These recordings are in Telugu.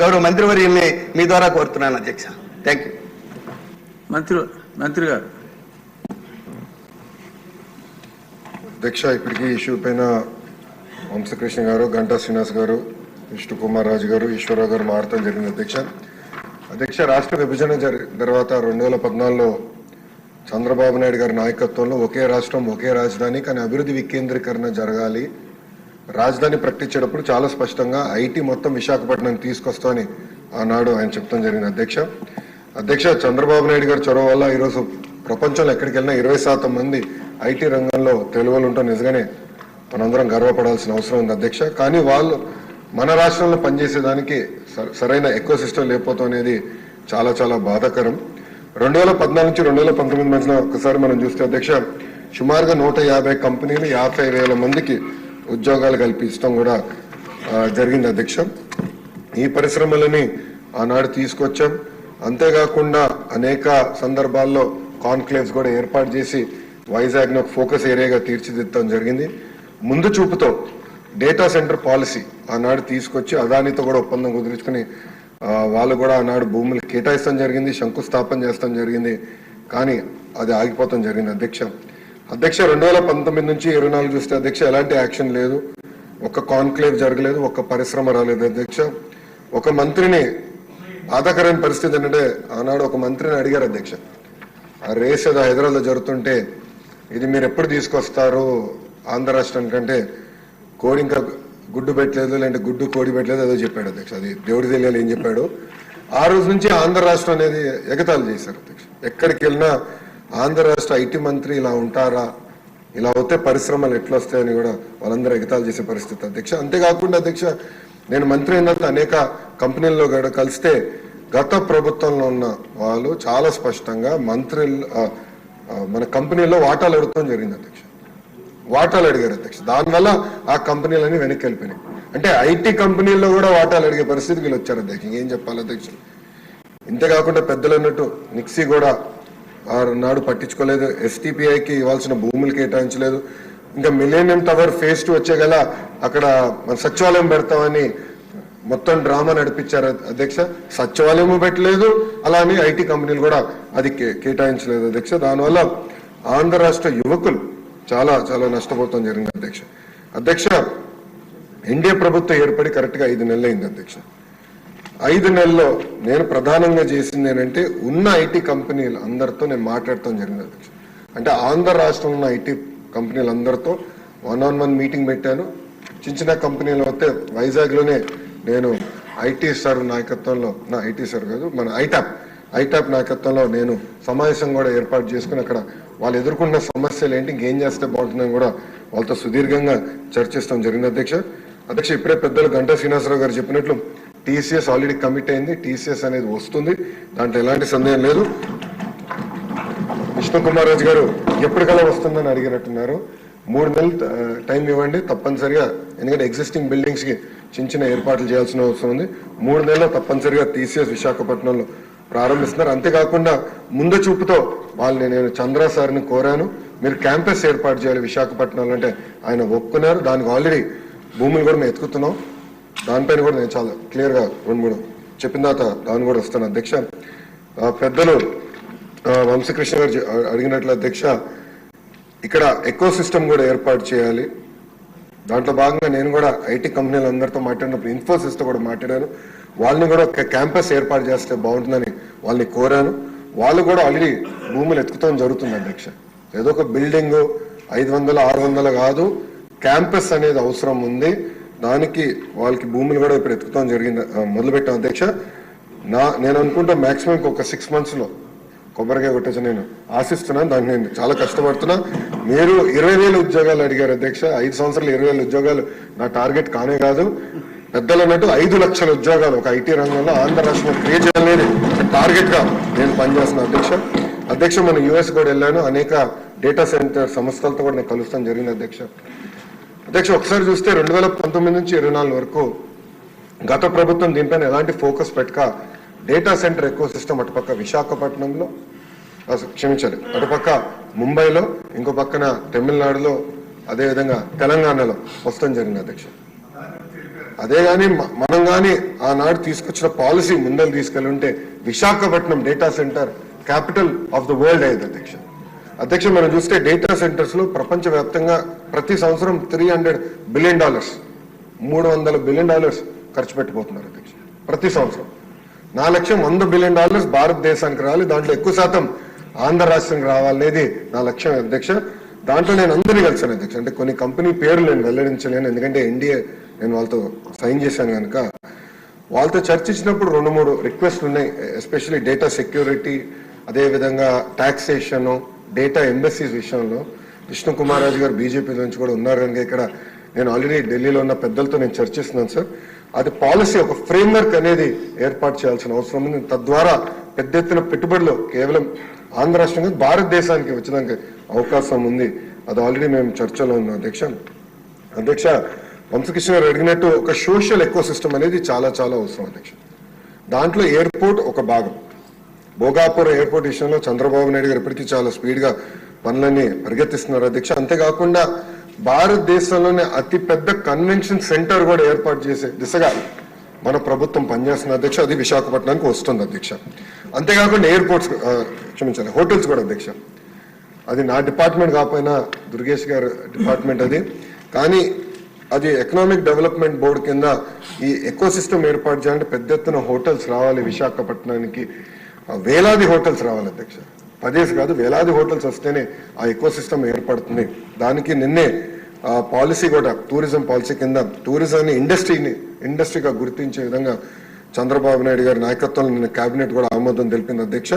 గౌరవ మంత్రివర్యుల్ని మీ ద్వారా కోరుతున్నాను అధ్యక్ష. థ్యాంక్ యూ మంత్రి మంత్రి గారు. అధ్యక్ష ఇప్పటికీ ఇష్యూ పైన వంశకృష్ణ గారు గంటా శ్రీనివాస్ గారు విష్ణు కుమార్ రాజు గారు ఈశ్వరరావు గారు మారటం జరిగింది అధ్యక్ష. అధ్యక్ష రాష్ట్ర విభజన జరి తర్వాత రెండు వేల పద్నాలుగులో చంద్రబాబు నాయుడు గారి నాయకత్వంలో ఒకే రాష్ట్రం ఒకే రాజధాని కానీ అభివృద్ధి వికేంద్రీకరణ జరగాలి. రాజధాని ప్రకటించేటప్పుడు చాలా స్పష్టంగా ఐటీ మొత్తం విశాఖపట్నం తీసుకొస్తామని ఆనాడు ఆయన చెప్తాం జరిగింది. అధ్యక్ష అధ్యక్ష చంద్రబాబు నాయుడు గారి చొరవ వల్ల ఈరోజు ప్రపంచంలో ఎక్కడికి వెళ్ళినా ఇరవై శాతం మంది ఐటీ రంగంలో తెలుగులు ఉంటాం నిజంగానే మనందరం గర్వపడాల్సిన అవసరం ఉంది అధ్యక్ష. కానీ వాళ్ళు మన రాష్ట్రంలో పనిచేసేదానికి స- సరైన ఎక్కువ సిస్టమ్ లేకపోతాం అనేది చాలా చాలా బాధాకరం. రెండు వేల పద్నాలుగు నుంచి రెండు వేల పంతొమ్మిది మధ్యన ఒకసారి మనం చూస్తే అధ్యక్ష సుమారుగా నూట యాభై కంపెనీలు యాభై వేల మందికి ఉద్యోగాలు కల్పించడం కూడా జరిగింది అధ్యక్ష. ఈ పరిశ్రమలని ఆనాడు తీసుకొచ్చాం. అంతేకాకుండా అనేక సందర్భాల్లో కాన్క్లేవ్స్ కూడా ఏర్పాటు చేసి వైజాగ్ను ఫోకస్ ఏరియాగా తీర్చిదిద్దడం జరిగింది. ముందు చూపుతో డేటా సెంటర్ పాలసీ ఆనాడు తీసుకొచ్చి అదానితో కూడా ఒప్పందం కుదుర్చుకుని వాళ్ళు కూడా ఆనాడు భూములు కేటాయిస్తాం జరిగింది శంకుస్థాపన చేస్తాం జరిగింది. కానీ అది ఆగిపోతాం జరిగింది అధ్యక్ష. అధ్యక్ష రెండు వేల పంతొమ్మిది నుంచి ఇరవై నాలుగు చూస్తే అధ్యక్ష ఎలాంటి యాక్షన్ లేదు. ఒక్క కాన్క్లేవ్ జరగలేదు ఒక్క పరిశ్రమ రాలేదు. అధ్యక్ష ఒక మంత్రిని బాధాకరమైన పరిస్థితి ఏంటంటే ఆనాడు ఒక మంత్రిని అడిగారు అధ్యక్ష. ఆ రేస్ ఏదో హైదరాబాద్లో జరుగుతుంటే ఇది మీరు ఎప్పుడు తీసుకొస్తారు ఆంధ్ర రాష్ట్రానికంటే కోడి ఇంకా గుడ్డు పెట్టలేదు లేదంటే గుడ్డు కోడి పెట్టలేదు ఏదో చెప్పాడు అధ్యక్ష. అది దేవుడి తెలియాలి ఏం చెప్పాడు. ఆ రోజు నుంచి ఆంధ్ర రాష్ట్రం అనేది ఎగతాళి చేశారు అధ్యక్ష. ఎక్కడికి వెళ్ళినా ఆంధ్ర రాష్ట్ర ఐటీ మంత్రి ఇలా ఉంటారా? ఇలా అవుతే పరిశ్రమలు ఎట్లా వస్తాయని కూడా వాళ్ళందరూ ఎగతాలు చేసే పరిస్థితి. అధ్యక్ష అంతేకాకుండా అధ్యక్ష నేను మంత్రి అయినంత అనేక కంపెనీల్లో కూడా కలిస్తే గత ప్రభుత్వంలో ఉన్న వాళ్ళు చాలా స్పష్టంగా మంత్రి మన కంపెనీలో వాటాలు అడగడం జరిగింది అధ్యక్ష. వాటాలు అడిగారు అధ్యక్ష. దానివల్ల ఆ కంపెనీలన్నీ వెనక్కి వెళ్ళిపోయినాయి అంటే ఐటీ కంపెనీల్లో కూడా వాటాలు అడిగే పరిస్థితికి వీళ్ళు వచ్చారు అధ్యక్ష. ఏం చెప్పాలి అధ్యక్ష? ఇంతేకాకుండా పెద్దలు అన్నట్టు నిక్సీ కూడా ఆ నాడు పట్టించుకోలేదు. ఎస్టీపీఐకి ఇవ్వాల్సిన భూములు కేటాయించలేదు. ఇంకా మిలేనియం టవర్ ఫేజ్ టూ వచ్చే గల అక్కడ సచివాలయం పెడతామని మొత్తం డ్రామా నడిపించారు అధ్యక్ష. సచివాలయం పెట్టలేదు అలానే ఐటీ కంపెనీలు కూడా అది కే- కేటాయించలేదు అధ్యక్ష. దానివల్ల ఆంధ్ర రాష్ట్ర యువకులు చాలా చాలా నష్టపోతాం జరిగింది అధ్యక్ష. అధ్యక్ష ఎన్డీఏ ప్రభుత్వం ఏర్పడి కరెక్ట్గా ఐదు నెలలు అయింది అధ్యక్ష. ఐదు నెలల్లో నేను ప్రధానంగా చేసింది ఏంటంటే ఉన్న ఐటీ కంపెనీలు అందరితో నేను మాట్లాడటం జరిగింది. అధ్యక్ష అంటే ఆంధ్ర రాష్ట్రంలో ఉన్న ఐటీ కంపెనీలు అందరితో వన్ ఆన్ వన్ మీటింగ్ పెట్టాను. చిన్న చిన్న కంపెనీలు అయితే వైజాగ్లోనే నేను ఐటీ సార్ నాయకత్వంలో నా ఐటీ సార్ కాదు మన ఐటాప్ ఐటాప్ నాయకత్వంలో నేను సమావేశం కూడా ఏర్పాటు చేసుకుని అక్కడ వాళ్ళు ఎదుర్కొన్న సమస్యలు ఏంటి ఇంకేం చేస్తే బాగుంటుందని కూడా వాళ్ళతో సుదీర్ఘంగా చర్చిస్తాం జరిగింది అధ్యక్ష. అధ్యక్ష ఇప్పుడే పెద్దలు గంటా శ్రీనివాసరావు గారు చెప్పినట్లు టీసీఎస్ ఆల్రెడీ కమిట్ అయింది టీసీఎస్ అనేది వస్తుంది. దాంట్లో ఎలాంటి సందేహం లేదు. విష్ణు కుమార్ రాజు గారు ఎప్పటికల్లా వస్తుందని అడిగినట్టున్నారు. మూడు నెలలు టైం ఇవ్వండి. తప్పనిసరిగా ఎందుకంటే ఎగ్జిస్టింగ్ బిల్డింగ్స్కి చిన్న చిన్న ఏర్పాట్లు చేయాల్సిన అవసరం ఉంది. మూడు నెలలు తప్పనిసరిగా టీసీఎస్ విశాఖపట్నంలో ప్రారంభిస్తున్నారు. అంతేకాకుండా ముందు చూపుతో వాళ్ళని నేను చంద్ర సార్ని కోరాను. మీరు క్యాంపస్ ఏర్పాటు చేయాలి విశాఖపట్నంలో అంటే ఆయన ఒప్పుకున్నారు. దానికి ఆల్రెడీ భూములు కూడా మేము ఎత్తుకుతున్నాం. దానిపైన కూడా నేను చాలా క్లియర్గా రెండు మూడు చెప్పిన తర్వాత దాన్ని కూడా వస్తాను. అధ్యక్ష పెద్దలు వంశకృష్ణ గారు అడిగినట్లు అధ్యక్ష ఇక్కడ ఎకో సిస్టమ్ కూడా ఏర్పాటు చేయాలి. దాంట్లో భాగంగా నేను కూడా ఐటీ కంపెనీలు అందరితో మాట్లాడినప్పుడు ఇన్ఫోసిస్తో కూడా మాట్లాడాను. వాళ్ళని కూడా ఒక క్యాంపస్ ఏర్పాటు చేస్తే బాగుంటుందని వాళ్ళని కోరాను. వాళ్ళు కూడా ఆల్రెడీ భూములు ఎత్తుకుతాం జరుగుతుంది అధ్యక్ష. ఏదో ఒక బిల్డింగ్ ఐదు వందల ఆరు వందలు కాదు క్యాంపస్ అనేది అవసరం ఉంది. దానికి వాళ్ళకి భూములు కూడా ఇప్పుడు ఎత్తుకుతాం జరిగింది ఆ, మొదలుపెట్టాం అధ్యక్ష. నా నేను అనుకుంటా మాక్సిమం ఒక సిక్స్ మంత్స్లో కొబ్బరికాయ కొట్టేసి నేను. ఆశిస్తున్నాను దానికి నేను చాలా కష్టపడుతున్నా. మీరు ఇరవై వేల ఉద్యోగాలు అడిగారు అధ్యక్ష. ఐదు సంవత్సరాలు ఇరవై వేల ఉద్యోగాలు నా టార్గెట్ కానే కాదు. పెద్దలు అన్నట్టు ఐదు లక్షల ఉద్యోగాలు ఒక ఐటీ రంగంలో ఆంధ్ర రాష్ట్రంలో క్రియేట్ చేయాలనేది టార్గెట్గా నేను పనిచేస్తున్నాను అధ్యక్ష. అధ్యక్ష మన యుఎస్ కూడా వెళ్ళాను. అనేక డేటా సెంటర్ సంస్థలతో కూడా నేను కలుస్తాం జరిగింది అధ్యక్ష. అధ్యక్ష ఒకసారి చూస్తే రెండు వేల పంతొమ్మిది నుంచి ఇరవై నాలుగు వరకు గత ప్రభుత్వం దీనిపైన ఎలాంటి ఫోకస్ పెట్టక డేటా సెంటర్ ఎక్కువ సిస్టమ్ అటుపక్క విశాఖపట్నంలో క్షమించాలి అటుపక్క ముంబైలో ఇంకో పక్కన తమిళనాడులో అదేవిధంగా తెలంగాణలో వస్తాం జరిగింది అధ్యక్ష. అదే కానీ మనం కానీ ఆనాడు తీసుకొచ్చిన పాలసీ ముందలు తీసుకెళ్ళి ఉంటే Visakhapatnam data centre capital of the world అయ్యేది అధ్యక్ష. అధ్యక్ష మనం చూస్తే డేటా సెంటర్స్లో ప్రపంచవ్యాప్తంగా ప్రతి సంవత్సరం త్రీ హండ్రెడ్ బిలియన్ డాలర్స్ మూడు వందల బిలియన్ డాలర్స్ ఖర్చు పెట్టిపోతున్నారు అధ్యక్ష ప్రతి సంవత్సరం. నా లక్ష్యం వంద బిలియన్ డాలర్స్ భారతదేశానికి రావాలి దాంట్లో ఎక్కువ శాతం ఆంధ్ర రాష్ట్రానికి రావాలనేది నా లక్ష్యం అధ్యక్ష. దాంట్లో నేను అందరినీ కలిసాను అధ్యక్ష అంటే కొన్ని కంపెనీ పేర్లు నేను వెల్లడించలేను ఎందుకంటే ఎన్డీఏ నేను వాళ్ళతో సైన్ చేశాను కనుక. వాళ్ళతో చర్చించినప్పుడు రెండు మూడు రిక్వెస్ట్ ఉన్నాయి ఎస్పెషల్లీ డేటా సెక్యూరిటీ అదేవిధంగా టాక్సేషన్ డేటా ఎంబసీస్ విషయంలో విష్ణు కుమార్ రాజు గారు బీజేపీ నుంచి కూడా ఉన్నారు. కనుక ఇక్కడ నేను ఆల్రెడీ ఢిల్లీలో ఉన్న పెద్దలతో నేను చర్చిస్తున్నాను సార్ అది పాలసీ ఒక ఫ్రేమ్వర్క్ అనేది ఏర్పాటు చేయాల్సిన అవసరం ఉంది. తద్వారా పెద్ద ఎత్తున పెట్టుబడులు కేవలం ఆంధ్ర రాష్ట్రంగా భారతదేశానికి వచ్చడానికి అవకాశం ఉంది. అది ఆల్రెడీ మేము చర్చలో ఉన్నాం. అధ్యక్ష అధ్యక్ష వంశకృష్ణ గారు అడిగినట్టు ఒక సోషల్ ఎకో అనేది చాలా చాలా అవసరం అధ్యక్ష. దాంట్లో ఎయిర్పోర్ట్ ఒక భాగం. భోగాపురం ఎయిర్పోర్ట్ విషయంలో చంద్రబాబు నాయుడు గారు ఇప్పటికీ చాలా స్పీడ్గా పనులన్నీ పరిగెత్తిస్తున్నారు. అధ్యక్ష అంతేకాకుండా భారతదేశంలోనే అతిపెద్ద కన్వెన్షన్ సెంటర్ కూడా ఏర్పాటు చేసే దిశగా మన ప్రభుత్వం పనిచేస్తున్న అధ్యక్ష అది విశాఖపట్నానికి వస్తుంది అధ్యక్ష. అంతేకాకుండా ఎయిర్పోర్ట్స్ క్షమించాలి హోటల్స్ కూడా అధ్యక్ష. అది నా డిపార్ట్మెంట్ కాకపోయినా దుర్గేష్ గారు డిపార్ట్మెంట్ అది. కానీ అది ఎకనామిక్ డెవలప్మెంట్ బోర్డు కింద ఈ ఎకో సిస్టమ్ ఏర్పాటు చేయాలంటే పెద్ద ఎత్తున హోటల్స్ రావాలి విశాఖపట్నానికి. వేలాది హోటల్స్ రావాలి అధ్యక్ష. పదేసి కాదు వేలాది హోటల్స్ వస్తేనే ఆ ఎకో సిస్టమ్ ఏర్పడుతుంది. దానికి నిన్నే ఆ పాలసీ కూడా టూరిజం పాలసీ కింద టూరిజాన్ని ఇండస్ట్రీని ఇండస్ట్రీగా గుర్తించే విధంగా చంద్రబాబు నాయుడు గారి నాయకత్వంలో నిన్న కేబినెట్ కూడా ఆమోదం తెలిపింది అధ్యక్ష.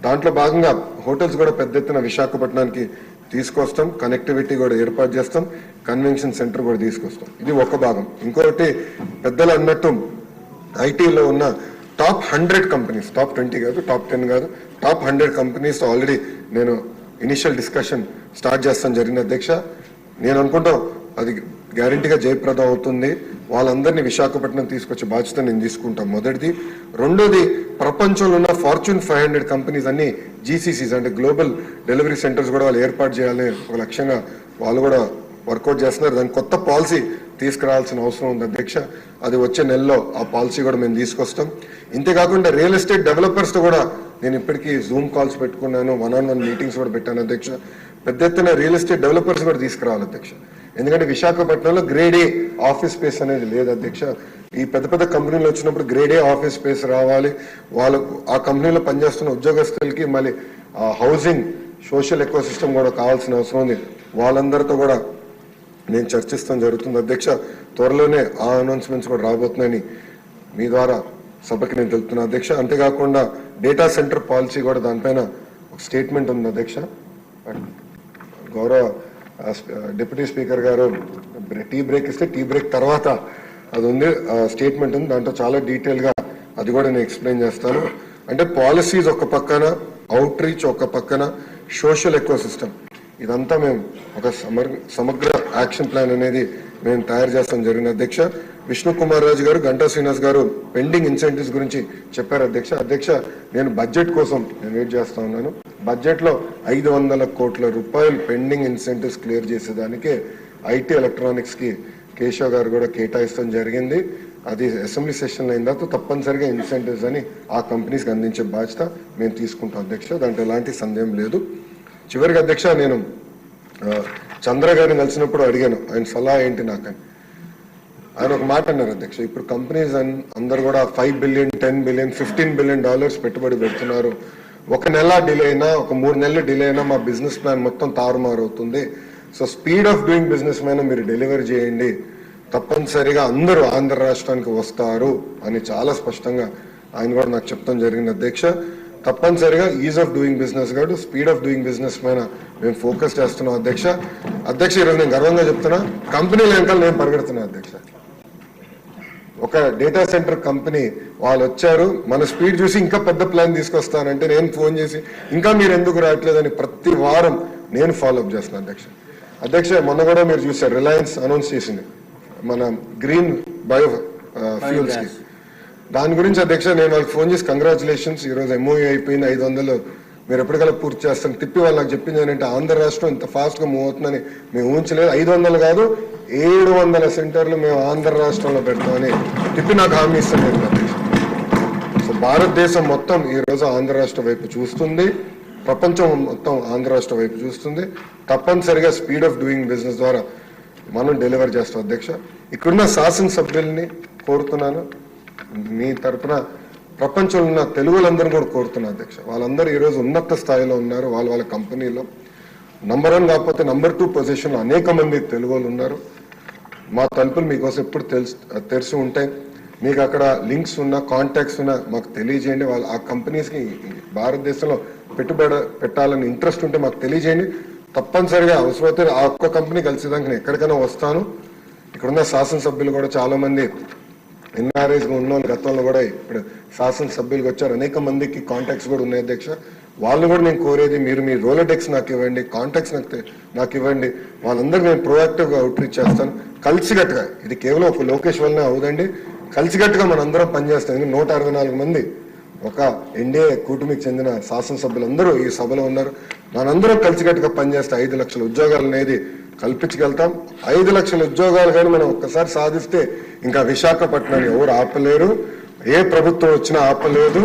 దాంట్లో భాగంగా హోటల్స్ కూడా పెద్ద ఎత్తున విశాఖపట్నానికి తీసుకొస్తాం. కనెక్టివిటీ కూడా ఏర్పాటు చేస్తాం. కన్వెన్షన్ సెంటర్ కూడా తీసుకొస్తాం. ఇది ఒక భాగం. ఇంకొకటి పెద్దలు అన్నట్టు ఐటీలో ఉన్న top hundred companies top twenty కాదు టాప్ టెన్ కాదు టాప్ హండ్రెడ్ కంపెనీస్ ఆల్రెడీ నేను ఇనిషియల్ డిస్కషన్ స్టార్ట్ చేస్తాను జరిగిన అధ్యక్ష. నేను అనుకుంటాం అది గ్యారంటీగా జయప్రదం అవుతుంది. వాళ్ళందరినీ విశాఖపట్నం తీసుకొచ్చే బాధ్యత నేను తీసుకుంటాం. మొదటిది. రెండోది ప్రపంచంలో ఉన్న ఫార్చ్యూన్ ఫైవ్ హండ్రెడ్ కంపెనీస్ అన్ని జీసీసీస్ అంటే గ్లోబల్ డెలివరీ సెంటర్స్ కూడా వాళ్ళు ఏర్పాటు చేయాలని ఒక లక్ష్యంగా వాళ్ళు కూడా వర్కౌట్ చేస్తున్నారు. దాని కొత్త పాలసీ తీసుకురావాల్సిన అవసరం ఉంది అధ్యక్ష. అది వచ్చే నెలలో ఆ పాలసీ కూడా మేము తీసుకొస్తాం. ఇంతేకాకుండా రియల్ ఎస్టేట్ డెవలపర్స్తో కూడా నేను ఇప్పటికీ జూమ్ కాల్స్ పెట్టుకున్నాను వన్ ఆన్ వన్ మీటింగ్స్ కూడా పెట్టాను అధ్యక్ష. పెద్ద ఎత్తున రియల్ ఎస్టేట్ డెవలపర్స్ కూడా తీసుకురావాలి అధ్యక్ష. ఎందుకంటే విశాఖపట్నంలో గ్రేడ్ ఏ ఆఫీస్ స్పేస్ అనేది లేదు అధ్యక్ష. ఈ పెద్ద పెద్ద కంపెనీలు వచ్చినప్పుడు గ్రేడ్ ఏ ఆఫీస్ స్పేస్ రావాలి. వాళ్ళకు ఆ కంపెనీలో పనిచేస్తున్న ఉద్యోగస్తులకి మళ్ళీ హౌసింగ్ సోషల్ ఎకో సిస్టమ్ కూడా కావాల్సిన అవసరం ఉంది. వాళ్ళందరితో కూడా నేను చర్చిస్తాం జరుగుతుంది. అధ్యక్ష త్వరలోనే ఆ అనౌన్స్మెంట్స్ కూడా రాబోతున్నాయని మీ ద్వారా సభకి నేను తెలుపుతున్నా. అధ్యక్ష అంతేకాకుండా డేటా సెంటర్ పాలసీ కూడా దానిపైన ఒక స్టేట్మెంట్ ఉంది అధ్యక్ష. గౌరవ deputy speaker garu break- tea break ఇస్తే టీ బ్రేక్ తర్వాత అది ఉంది స్టేట్మెంట్ ఉంది. దాంట్లో చాలా డీటెయిల్గా అది కూడా నేను ఎక్స్ప్లెయిన్ చేస్తాను. అంటే పాలసీస్ ఒక పక్కన అవుట్ రీచ్ ఒక పక్కన సోషల్ ఎకో సిస్టమ్ ఇదంతా మేము ఒక సమగ్ర సమగ్ర యాక్షన్ ప్లాన్ అనేది మేము తయారు చేస్తాం జరిగిన అధ్యక్ష విష్ణు కుమార్ రాజు గారు గంటా శ్రీనివాస్ గారు పెండింగ్ ఇన్సెంటివ్స్ గురించి చెప్పారు. అధ్యక్ష అధ్యక్ష నేను బడ్జెట్ కోసం నేను వెయిట్ చేస్తా ఉన్నాను. బడ్జెట్లో ఐదు వందల కోట్ల రూపాయలు పెండింగ్ ఇన్సెంటివ్స్ క్లియర్ చేసేదానికి ఐటీ ఎలక్ట్రానిక్స్కి కేశవ్ గారు కూడా కేటాయిస్తాం జరిగింది. అది అసెంబ్లీ సెషన్ అయిన తర్వాత తప్పనిసరిగా ఇన్సెంటివ్స్ అని ఆ కంపెనీస్కి అందించే బాధ్యత మేము తీసుకుంటాం అధ్యక్ష. దాంట్లో ఎలాంటి సందేహం లేదు. చివరికి అధ్యక్ష నేను చంద్ర గారిని కలిసినప్పుడు అడిగాను ఆయన సలహా ఏంటి నాకని ఆయన ఒక మాట అన్నారు అధ్యక్ష ఇప్పుడు కంపెనీస్ అందరు కూడా five billion ten billion fifteen billion dollars పెట్టుబడి పెడుతున్నారు. ఒక నెల డిలే అయినా ఒక మూడు నెలలు డిలే అయినా మా బిజినెస్ ప్లాన్ మొత్తం తారుమారు అవుతుంది so speed of doing business మీద మీరు డెలివరీ చేయండి. తప్పనిసరిగా అందరూ ఆంధ్ర రాష్ట్రానికి వస్తారు అని చాలా స్పష్టంగా ఆయన కూడా నాకు చెప్తాం జరిగింది అధ్యక్ష. తప్పనిసరిగా ఈజ్ ఆఫ్ డూయింగ్ బిజినెస్ కాదు స్పీడ్ ఆఫ్ డూయింగ్ బిజినెస్ పైన మేము ఫోకస్ చేస్తున్నాం అధ్యక్ష. అధ్యక్ష ఈరోజు నేను గర్వంగా చెప్తున్నా కంపెనీ వెనకాల నేను పరిగెడుతున్నా అధ్యక్ష. ఒక డేటా సెంటర్ కంపెనీ వాళ్ళు వచ్చారు మన స్పీడ్ చూసి ఇంకా పెద్ద ప్లాన్ తీసుకొస్తానంటే నేను ఫోన్ చేసి ఇంకా మీరు ఎందుకు రావట్లేదని ప్రతి వారం నేను ఫాలోఅప్ చేస్తున్నాను అధ్యక్ష. అధ్యక్ష మొన్న కూడా మీరు చూసారు రిలయన్స్ అనౌన్స్ చేసింది మన గ్రీన్ బయో ఫ్యూల్స్కి దాని గురించి అధ్యక్ష నేను వాళ్ళకి ఫోన్ చేసి కంగ్రాచులేషన్స్ ఈ రోజు అయిపోయింది ఐదు వందలు. మీరు ఎప్పటికల్లా పూర్తి చేస్తాను తిప్పి వాళ్ళు నాకు చెప్పింది ఏంటంటే ఆంధ్ర రాష్ట్రం ఇంత ఫాస్ట్గా మూవ్ అవుతుందని మేము ఊహించలేదు. ఐదు వందలు కాదు ఏడు వందల సెంటర్లు మేము ఆంధ్ర రాష్ట్రంలో పెడతామని తిప్పి నాకు హామీ ఇస్తాను సో భారతదేశం మొత్తం ఈరోజు ఆంధ్ర రాష్ట్ర వైపు చూస్తుంది. ప్రపంచం మొత్తం ఆంధ్ర రాష్ట్ర వైపు చూస్తుంది. తప్పనిసరిగా స్పీడ్ ఆఫ్ డూయింగ్ బిజినెస్ ద్వారా మనం డెలివర్ చేస్తాం అధ్యక్ష. ఇక్కడున్న శాసనసభ్యుల్ని కోరుతున్నాను. మీ తరపున ప్రపంచంలో ఉన్న తెలుగులందరూ కూడా కోరుతున్నా అధ్యక్ష. వాళ్ళందరూ ఈరోజు ఉన్నత స్థాయిలో ఉన్నారు. వాళ్ళ వాళ్ళ కంపెనీలో. నంబర్ వన్ కాకపోతే నంబర్ టూ పొజిషన్లో అనేక మంది తెలుగు ఉన్నారు. మా తలుపులు మీకోసం ఎప్పుడు తెలుసు తెరిచి ఉంటాయి. మీకు అక్కడ లింక్స్ ఉన్నా కాంటాక్ట్స్ ఉన్నా మాకు తెలియజేయండి. వాళ్ళు ఆ కంపెనీస్కి భారతదేశంలో పెట్టుబడి పెట్టాలని ఇంట్రెస్ట్ ఉంటే మాకు తెలియజేయండి. తప్పనిసరిగా అవసరమైతే ఆ ఒక్క కంపెనీ కలిసేదానికి నేను ఎక్కడికైనా వస్తాను. ఇక్కడున్న శాసనసభ్యులు కూడా చాలా మంది ఎన్ఆర్ఐస్ ఉన్న వాళ్ళు గతంలో కూడా ఇప్పుడు శాసనసభ్యులకు వచ్చారు. అనేక మందికి కాంటాక్ట్స్ కూడా ఉన్నాయి అధ్యక్ష. వాళ్ళు కూడా నేను కోరేది మీరు మీ రోలటెక్స్ నాకు ఇవ్వండి కాంటాక్ట్స్ నాకు నాకు ఇవ్వండి. వాళ్ళందరూ నేను ప్రొయాక్టివ్గా అవుట్రీచ్ చేస్తాను. కలిసికట్టుగా ఇది కేవలం ఒక లోకేష్ వల్లనే అవుదండి. కలిసికట్టుగా మనందరం పనిచేస్తాం. నూట అరవై నాలుగు మంది ఒక ఎన్డీఏ కూటమికి చెందిన శాసనసభ్యులందరూ ఈ సభలో ఉన్నారు. మనందరం కలిసికట్టుగా పనిచేస్తే ఐదు లక్షల ఉద్యోగాలు అనేది కల్పించగలుగుతాం. ఐదు లక్షల ఉద్యోగాలు కానీ మనం ఒక్కసారి సాధిస్తే ఇంకా విశాఖపట్నాన్ని ఎవరు ఆపలేరు. ఏ ప్రభుత్వం వచ్చినా ఆపలేదు.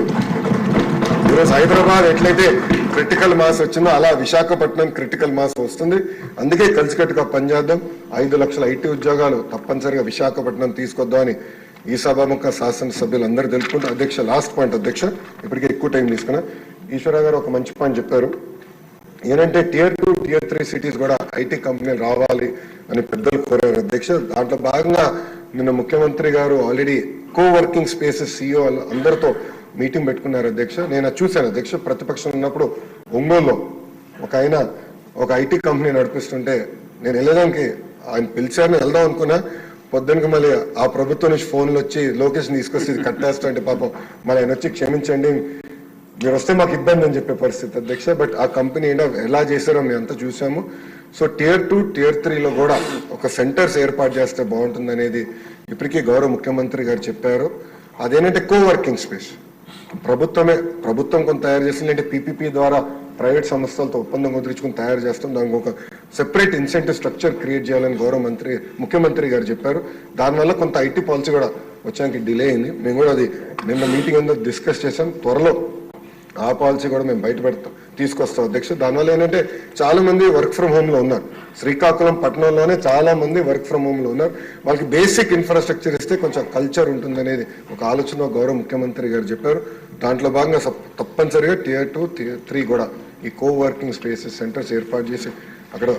ఈరోజు హైదరాబాద్ ఎట్లయితే క్రిటికల్ మాస్ వచ్చిందో అలా విశాఖపట్నం క్రిటికల్ మాస్ వస్తుంది. అందుకే కలిసికట్టుగా పనిచేద్దాం. ఐదు లక్షల ఐటీ ఉద్యోగాలు తప్పనిసరిగా విశాఖపట్నం తీసుకొద్దామని ఈ సభాముఖ శాసనసభ్యులు అందరూ తెలుపుకుంటూ అధ్యక్ష లాస్ట్ పాయింట్ అధ్యక్ష ఇప్పటికే ఎక్కువ టైం తీసుకున్నా. ఈశ్వర గారు ఒక మంచి పాయింట్ చెప్పారు. ఏంటంటే tier two tier three cities కూడా ఐటీ కంపెనీలు రావాలి అని పెద్దలు కోరారు. అధ్యక్ష దాంట్లో భాగంగా నిన్న ముఖ్యమంత్రి గారు already co working spaces CEO అందరితో మీటింగ్ పెట్టుకున్నారు అధ్యక్ష. నేను చూశాను. అధ్యక్ష ప్రతిపక్షం ఉన్నప్పుడు ఒంగోలులో ఒక ఆయన ఒక ఐటీ కంపెనీ నడిపిస్తుంటే నేను వెళ్ళడానికి ఆయన పిలిచారని వెళ్దాం అనుకున్నా. పొద్దునకి మళ్ళీ ఆ ప్రభుత్వం నుంచి ఫోన్లు వచ్చి లొకేషన్ తీసుకొచ్చి కట్టేస్తా అంటే పాపం మళ్ళీ ఆయన వచ్చి క్షమించండి మీరు వస్తే మాకు ఇబ్బంది అని చెప్పే పరిస్థితి అధ్యక్ష బట్ ఆ కంపెనీ ఏంటో ఎలా చేశారో మేము అంతా చూసాము సో టియర్ టూ టియర్ త్రీలో కూడా ఒక సెంటర్స్ ఏర్పాటు చేస్తే బాగుంటుంది అనేది ఇప్పటికీ గౌరవ ముఖ్యమంత్రి గారు చెప్పారు. అదేంటంటే కో వర్కింగ్ స్పేస్ ప్రభుత్వమే ప్రభుత్వం కొంత తయారు చేస్తుంది అంటే పీపీపీ ద్వారా ప్రైవేట్ సంస్థలతో ఒప్పందం కుదుర్చుకుని తయారు చేస్తాం. దానికి ఒక సెపరేట్ ఇన్సెంటివ్ స్ట్రక్చర్ క్రియేట్ చేయాలని గౌరవ మంత్రి ముఖ్యమంత్రి గారు చెప్పారు. దానివల్ల కొంత ఐటీ పాలసీ కూడా వచ్చానికి డిలే అయింది. మేము కూడా అది నిన్న మీటింగ్ అందరూ డిస్కస్ చేసాం త్వరలో ఆ పాలసీ కూడా మేము బయట పెడతాం. తీసుకొస్తాం. అధ్యక్ష దానివల్ల ఏంటంటే చాలా మంది వర్క్ ఫ్రమ్ హోమ్లో ఉన్నారు. శ్రీకాకుళం పట్టణంలోనే చాలా మంది వర్క్ ఫ్రమ్ హోమ్లో ఉన్నారు. వాళ్ళకి బేసిక్ ఇన్ఫ్రాస్ట్రక్చర్ ఇస్తే కొంచెం కల్చర్ ఉంటుందనేది ఒక ఆలోచన గౌరవ ముఖ్యమంత్రి గారు చెప్పారు. దాంట్లో భాగంగా తప్పనిసరిగా టియర్ టూ త్రీ కూడా ఈ కో వర్కింగ్ స్పేసెస్ సెంటర్స్ ఏర్పాటు చేసి అక్కడ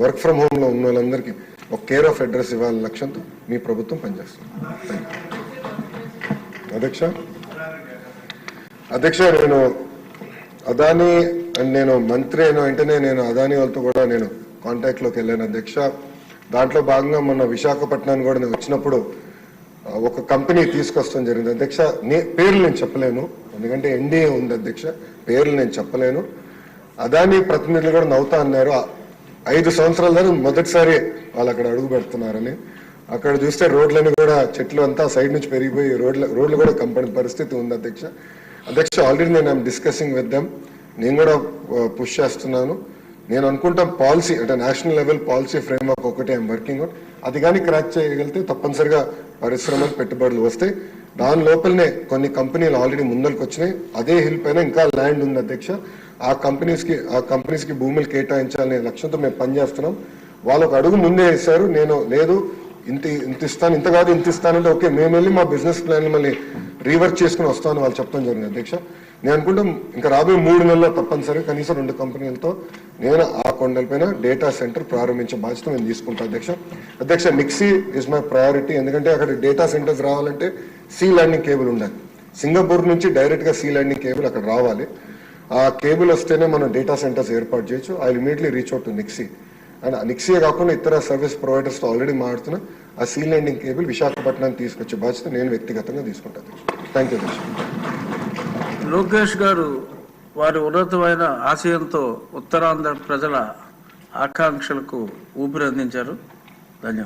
వర్క్ ఫ్రమ్ హోమ్లో ఉన్న వాళ్ళందరికీ ఒక కేర్ ఆఫ్ అడ్రస్ ఇవ్వాలనే లక్ష్యంతో మీ ప్రభుత్వం పనిచేస్తుంది. అధ్యక్ష? అధ్యక్ష నేను అదాని అండ్ నేను మంత్రి అయిన వెంటనే నేను అదాని వాళ్ళతో కూడా నేను కాంటాక్ట్లోకి వెళ్ళాను అధ్యక్ష. దాంట్లో భాగంగా మొన్న విశాఖపట్నానికి కూడా నేను వచ్చినప్పుడు ఒక కంపెనీ తీసుకొస్తాం జరిగింది. అధ్యక్ష నే పేర్లు నేను చెప్పలేను. ఎందుకంటే ఎన్డీఏ ఉంది అధ్యక్ష. పేర్లు నేను చెప్పలేను. అదాని ప్రతినిధులు కూడా నవ్వుతా అన్నారు. ఐదు సంవత్సరాల మొదటిసారి వాళ్ళు అక్కడ అడుగు పెడుతున్నారని. అక్కడ చూస్తే రోడ్లన్నీ కూడా చెట్లు అంతా సైడ్ నుంచి పెరిగిపోయి రోడ్ల రోడ్లు కూడా కంపెనీ పరిస్థితి ఉంది అధ్యక్ష. అధ్యక్ష ఆల్రెడీ నేను ఐమ్ డిస్కసింగ్ విత్ దెమ్ నేను కూడా uh, పుష్ చేస్తున్నాను. నేను అనుకుంటాం పాలసీ అంటే నేషనల్ లెవెల్ పాలసీ ఫ్రేమ్వర్క్ ఒకటి ఐఎమ్ వర్కింగ్ ఆన్ అది కానీ క్రాక్ చేయగలిగితే తప్పనిసరిగా పరిశ్రమలు పెట్టుబడులు వస్తాయి. దాని లోపలనే కొన్ని కంపెనీలు ఆల్రెడీ ముందరికి వచ్చినాయి. అదే హిల్ పైన ఇంకా ల్యాండ్ ఉంది అధ్యక్ష. ఆ కంపెనీస్కి ఆ కంపెనీస్కి భూములు కేటాయించాలనే లక్ష్యంతో మేము పనిచేస్తున్నాం. వాళ్ళు ఒక అడుగు ముందే వేశారు. నేను లేదు. ఇంత ఇంత ఇస్తాను ఇంత కాదు ఇంత ఇస్తానంటే ఓకే మేము వెళ్ళి మా బిజినెస్ ప్లాన్ మళ్ళీ రీవర్క్ చేసుకుని వస్తామని వాళ్ళు చెప్పడం జరిగింది అధ్యక్ష. నేను అనుకుంటాం ఇంకా రాబోయే మూడు నెలల్లో తప్పనిసరిగా కనీసం రెండు కంపెనీలతో నేను ఆ కొండలపైన డేటా సెంటర్ ప్రారంభించే బాధ్యత నేను తీసుకుంటాను అధ్యక్ష. అధ్యక్ష మిక్సీ ఇస్ మై ప్రయారిటీ ఎందుకంటే అక్కడ డేటా సెంటర్స్ రావాలంటే సీ ల్యాండింగ్ కేబుల్ ఉండాలి. సింగపూర్ నుంచి డైరెక్ట్గా సీ ల్యాండింగ్ కేబుల్ అక్కడ రావాలి. ఆ కేబుల్ వస్తేనే మనం డేటా సెంటర్స్ ఏర్పాటు చేయొచ్చు. I immediately reach out to MIXI and నిక్సీయే కాకుండా ఇతర సర్వీస్ ప్రొవైడర్స్తో ఆల్రెడీ మాడుతున్నా ఆ సీ ల్యాండింగ్ కేబుల్ విశాఖపట్నానికి తీసుకొచ్చే బాధ్యత నేను వ్యక్తిగతంగా తీసుకుంటాను థ్యాంక్ యూ లోకేష్ గారు వారి ఉన్నతమైన ఆశయంతో ఉత్తరాంధ్ర ప్రజల ఆకాంక్షలకు ఊపిరి అందించారు.